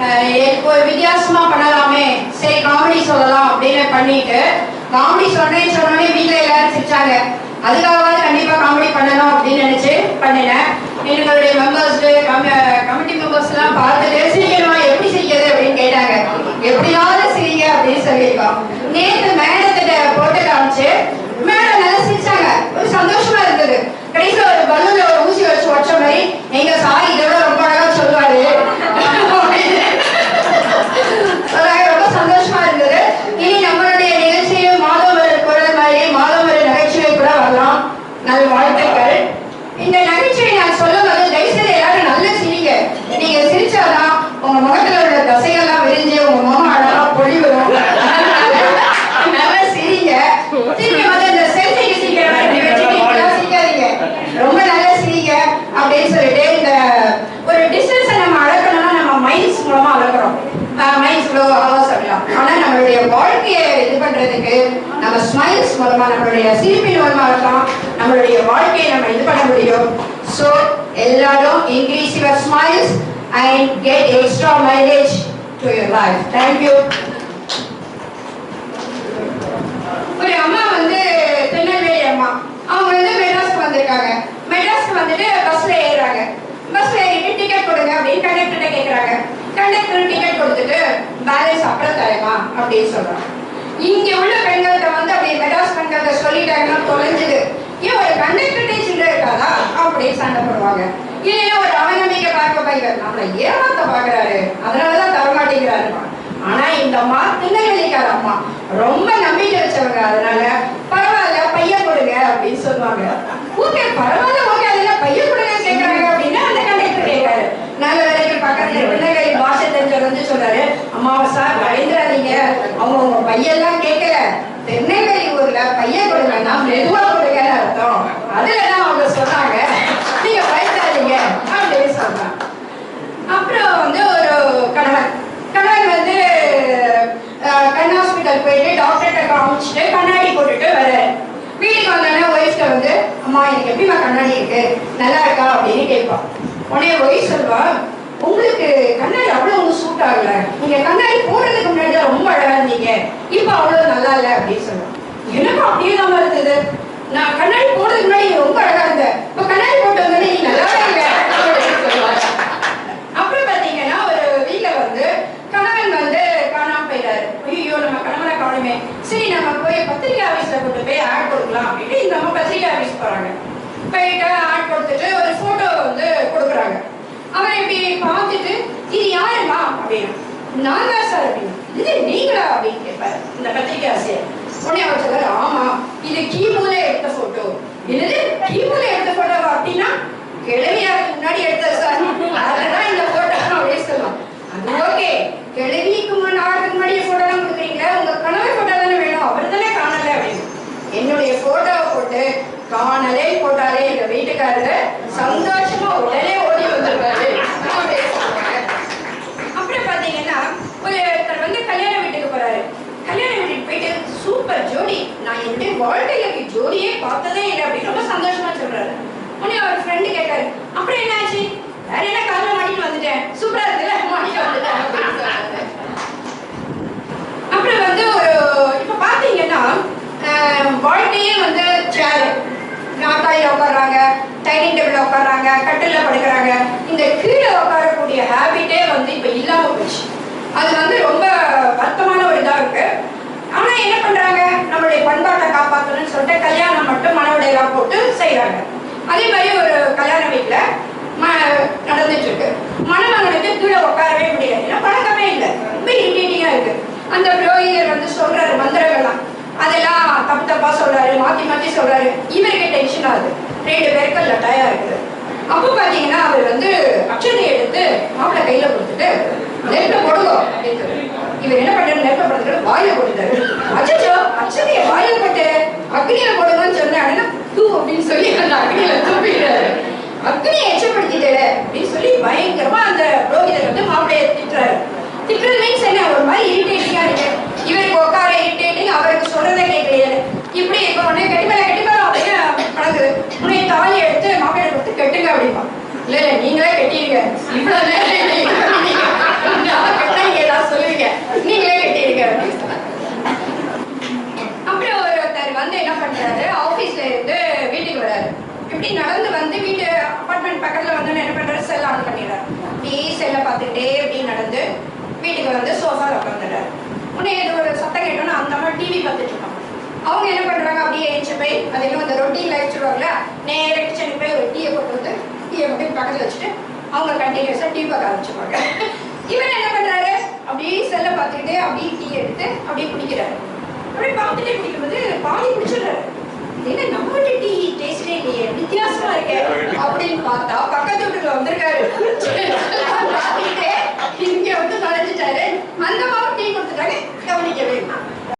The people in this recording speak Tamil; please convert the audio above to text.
ஒரு வித்தியாசமா பண்ணலாமே. சரி காமெடி சொல்லலாம் அப்படின்னு பண்ணிட்டு காமெடி சொன்னேன்னு சொன்னோடனே வீட்டில் எல்லாரும் சிரிச்சாங்க. அதுக்காகவாது கண்டிப்பா காமெடி பண்ணணும் அப்படின்னு நினைச்சு பண்ணினேன். எங்களுடைய மெம்பர்ஸ் கமிட்டி மெம்பர்ஸ் எல்லாம் பார்த்துட்டு சிரிக்கணுமா? எப்படி சிரிக்கிறது? அப்படின்னு கேட்டாங்க. எப்படியாவது சிரிங்க அப்படின்னு சொல்லியிருக்கோம். நேற்று மேடத்திட்ட போட்டு காமிச்சு மேடம் நல்லா சிரிச்சாங்க ஒரு சந்தோஷமா இருந்தது கடைசியில் ஒரு பலூன்ல ஒரு ஊசி வச்சு வச்ச மாதிரி எங்க சார் இதை விட ரொம்ப அழகா சொல்லுவாரு அதாவது ரொம்ப சந்தோஷமா இருந்தது இனி நம்மளுடைய நிகழ்ச்சியும் மாதம் ஒரு குரல் மாதிரி மாதம் ஒரு நகைச்சுவை கூட வரலாம் நல்ல வாழ்த்துக்கள் இந்த நகைச்சுவை நான் சொல்லும் போது தயவுசெய்து எல்லாரும் நல்ல சிரிங்க நீங்க சிரிச்சாதான் உங்க முகத்துல உள்ள தசைகள்லாம் விரிஞ்சு உங்க முகம் அழகா பொழிவிடும் நல்லா சிரிங்க சிரிக்கும் போது இந்த செல்ஃபிக்கு சிரிக்கிற மாதிரி வச்சுட்டு இப்படிலாம் சிரிக்காதீங்க ரொம்ப நல்லா சிரிங்க அப்படின்னு சொல்லிட்டு இந்த ஒரு டிஸ்டன்ஸை நம்ம அளக்கணும்னா நம்ம மைண்ட்ஸ் மூலமா அளக்கிறோம் மைண்ட்ஸ் இவ்வளோ ஹவர்ஸ் அப்படிலாம் ஆனா நம்மளுடைய வாழ்க்கையை இது பண்றதுக்கு நம்ம ஸ்மைல்ஸ் மூலமா நம்மளுடைய சிரிப்பின் மூலமா இருக்கலாம் நம்மளுடைய வாழ்க்கையை நம்ம இது பண்ண முடியும். ஸோ எல்லாரும் increase your smiles and get extra mileage to your life thank you ஒரு அம்மா வந்து திருநெல்வேலி அம்மா. அவங்க வந்து மெட்ராஸ்க்கு வந்திருக்காங்க. மெட்ராஸ்க்கு வந்துட்டு பஸ்ல ஏறுறாங்க. பஸ்ல ஏறிட்டு டிக்கெட் கொடுங்க அப்படின்னு கண்டக்டர்கிட்ட கேக்குறாங்க. கண்டக்டர் டிக்கெட் கொடுத்துட்டு பேலன்ஸ் அப்புறம் தரேமா அப்படின்னு சொல்றாங்க. இங்க உள்ள பெண்கள்கிட்ட வந்து அப்படி மெட்ராஸ் பெண்கள்கிட்ட சொல்லிட்டாங்கன்னா தொலைஞ்சுது. ஏன் ஒரு கண்டக்டர்டே சில்லறை இருக்காதா? அப்படின்னு சண்டை போடுவாங்க. இல்லைன்னா ஒரு அவநம்பிக்கை பார்க்க பையன் நம்மளை ஏமாத்த பாக்குறாரு அதனாலதான் தர மாட்டேங்கிறாரு ஆனா இந்த அம்மா திருநெல்வேலிக்கார அம்மா. ரொம்ப நம்பிக்கை வச்சவங்க. அதனால பரவாயில்ல பையன் கொடுங்க அப்படின்னு சொல்லுவாங்க. ஓகே பரவாயில்ல ஓகே. அதெல்லாம் பையன் கொடுங்க கேட்கறாங்க அப்படின்னா அந்த கண்டக்டர் கேட்காரு நல்ல வேலைக்கு பக்கத்துல திருநெல்வேலி பாஷை தெரிஞ்சவர் வந்து சொல்றாரு அம்மாவை சார் பயந்துடாதீங்க அவங்க பையெல்லாம் கேட்கல தென்னைவேலி ஊர்ல பையன் கொடுங்கன்னா மெதுவா கொடுங்கன்னு அர்த்தம். அதுல தான் அவங்க சொன்னாங்க. நீங்க பயந்துடாதீங்க அப்படின்னு சொல்றாங்க அப்புறம் வந்து ஒரு கணவன். கணவன் வந்து அஹ், கண் ஹாஸ்பிட்டல் போயிட்டு டாக்டர்கிட்ட காமிச்சிட்டு கண்ணாடி போட்டுட்டு வர வீட்டுக்கு வந்தோடனே ஒய்ஃப்ட வந்து அம்மா எனக்கு எப்படிமா கண்ணாடி இருக்கு? நல்லா இருக்கா? அப்படின்னு கேட்பான். உடனே ஒய்ஃப் சொல்வா உங்களுக்கு கண்ணாடி அவ்வளவு ஒன்றும் சூட் ஆகல. நீங்க கண்ணாடி போடுறதுக்கு முன்னாடி தான் ரொம்ப அழகா இருந்தீங்க இப்போ அவ்வளவு நல்லா இல்லை அப்படின்னு சொல்லுவான் எனக்கும் அப்படியே தான் இருந்தது நான் கண்ணாடி போடுறதுக்கு முன்னாடி ரொம்ப அழகா இருந்த. இப்போ கண்ணாடி போட்டு வந்தோடனே நீ நல்லா அப்புறம் பாத்தீங்கன்னா ஒரு வீட்டுல வந்து கணவன் வந்து காணாம போயிட்டாரு. ஐயோ நம்ம கணவனை காணுமே. சரி நம்ம போய் பத்திரிகை ஆபீஸ்ல கொண்டு போய் ஆட் கொடுக்கலாம் அப்படின்னு இந்த அம்மா பத்திரிகை ஆபீஸ் போறாங்க. போயிட்டு ஆட் கொடுத்துட்டு ஒரு போட்டோ வந்து கொடுக்குறாங்க. அவர் இப்படி பார்த்துட்டு இது யாருமா? அப்படின்னு. நான் தான் சார் அப்படின்னு. இது நீங்களா? அப்படின்னு கேட்பாரு. இந்த பத்திரிகை ஆசிரியர் உடனே அவர் சொல்றாரு இது கீமுல எடுத்த போட்டோ என்னது கீமுல எடுத்த போட்டோவா அப்படின்னா கிழவியாருக்கு முன்னாடி எடுத்த சார் அதுதான் இந்த போட்டோ அப்படியே சொல்லலாம் அது ஓகே கிழவிக்கு முன்னாடி ஆடுறதுக்கு முன்னாடியே போட்டோ எல்லாம் கொடுக்குறீங்க உங்க கணவர் போட்டோ தானே வேணும் அவர் தானே காணல அப்படின்னு என்னுடைய போட்டோவை போட்டு காணலே போட்டாலே எங்க வீட்டுக்காரர் சந்தோஷமா உடனே ஓடி வந்துருவாரு அப்படின்னு சொல்லுவாங்க. அப்புறம் பாத்தீங்கன்னா ஒருத்தர் வந்து கல்யாண வீட்டுக்கு போறாரு கல்யாண வீட்டுக்கு போயிட்டு சூப்பர் ஜோடி நான் என்னுடைய வாழ்க்கையில இப்படி ஜோடியே பார்த்ததே இல்லை அப்படின்னு ரொம்ப சந்தோஷமா சொல்றாரு. உடனே அவர் ஃப்ரெண்டு கேட்டாரு அப்புறம் என்னாச்சு? வேற என்ன காலைல மாட்டிட்டு வந்துட்டேன். சூப்பரா இருக்குல்ல? மாட்டிட்டு வந்துட்டேன். அப்புறம் வந்து ஒரு இப்ப பாத்தீங்கன்னா வாழ்க்கையே வந்து சேர் நாத்தாயில உட்கார்றாங்க டைனிங் டேபிள் உட்காடுறாங்க கட்டில படுக்கிறாங்க. இந்த கீழே உட்காரக்கூடிய ஹேபிட்டே வந்து இப்ப இல்லாம போச்சு அது வந்து ரொம்ப வருத்தமான ஒரு இதா இருக்கு ஆனா என்ன பண்றாங்க நம்மளுடைய பண்பாட்டை காப்பாற்றணும்னு சொல்லிட்டு கல்யாணம் மட்டும் மனவுடையெல்லாம் போட்டு செய்றாங்க அதே மாதிரி ஒரு கல்யாண வீட்டுல ம- நடந்துட்டு இருக்கு மணமகனுக்கு கீழே உட்காரவே முடியாது ஏன்னா பழக்கமே இல்லை ரொம்ப இரிட்டேட்டிங்கா இருக்கு அந்த புரோகிதர் வந்து சொல்றாரு மந்திரங்கள்லாம் அதெல்லாம் தப்பு தப்பா சொல்றாரு மாத்தி மாத்தி சொல்றாரு. இவருக்கு டென்ஷன் ஆகுது. ரெண்டு பேருக்கு லட்டாயா இருக்குது அப்போ பாத்தீங்கன்னா அவர் வந்து அக்ஷதை எடுத்து மாப்பிள்ளை கையில கொடுத்துட்டு நெருப்ப போடுங்க அப்படின்னு இவர் என்ன பண்றாரு நெருப்ப படுத்துட்டு வாயில கொடுத்தாரு அச்சோ அச்சதைய வாயில போட்டு அக்னியில போடுங்கன்னு சொன்னாங்கன்னா தூ அப்படின்னு சொல்லி அந்த அக்னியில தூப்பிடுறாரு அக்னியை எச்சப்படுத்திட்டாரு அப்படின்னு சொல்லி பயங்கரமா அந்த கட்டுங்க அப்படிமா இல்ல இல்ல நீங்களே கெட்டிருங்க. இவ்வளவு நேரம் கெட்டா நீங்களே கெட்டிருங்க அப்புறம் ஒருத்தர் வந்து என்ன பண்றாரு? ஆபீஸ்ல இருந்து வீட்டுக்கு வராரு இப்படி நடந்து வந்து வீட்டு அப்பார்ட்மெண்ட் பக்கத்துல வந்து என்ன பண்றாரு? செல் ஆன் பண்ணிடுறாரு. அப்படியே செல்ல பார்த்துக்கிட்டே இப்படி நடந்து வீட்டுக்கு வந்து சோஃபால உட்காந்துடுறாரு உடனே ஏதோ ஒரு சத்தம் கேட்டோம்னா அந்த மாதிரி டிவி பார்த்துட்டு அவங்க என்ன பண்றாங்க? அப்படியே எழுந்து போய் அது என்ன அந்த ரொட்டீன் லைஃப் சொல்லுவாங்கல்ல? நேர கிச்சனுக்கு போய் ஒரு டீயை போட்டு வந்து டீயை மட்டும் பக்கத்தில் வச்சுட்டு அவங்க கண்டினியூஸாக டீ பார்க்க ஆரம்பிச்சுப்பாங்க இவன் என்ன பண்றாரு? அப்படியே செல்லை பார்த்துக்கிட்டே அப்படியே டீ எடுத்து அப்படியே குடிக்கிறாரு. அப்படியே பார்த்துட்டே குடிக்கும்போது பாதி குடிச்சிடுறாரு. இது என்ன நம்ம டீ?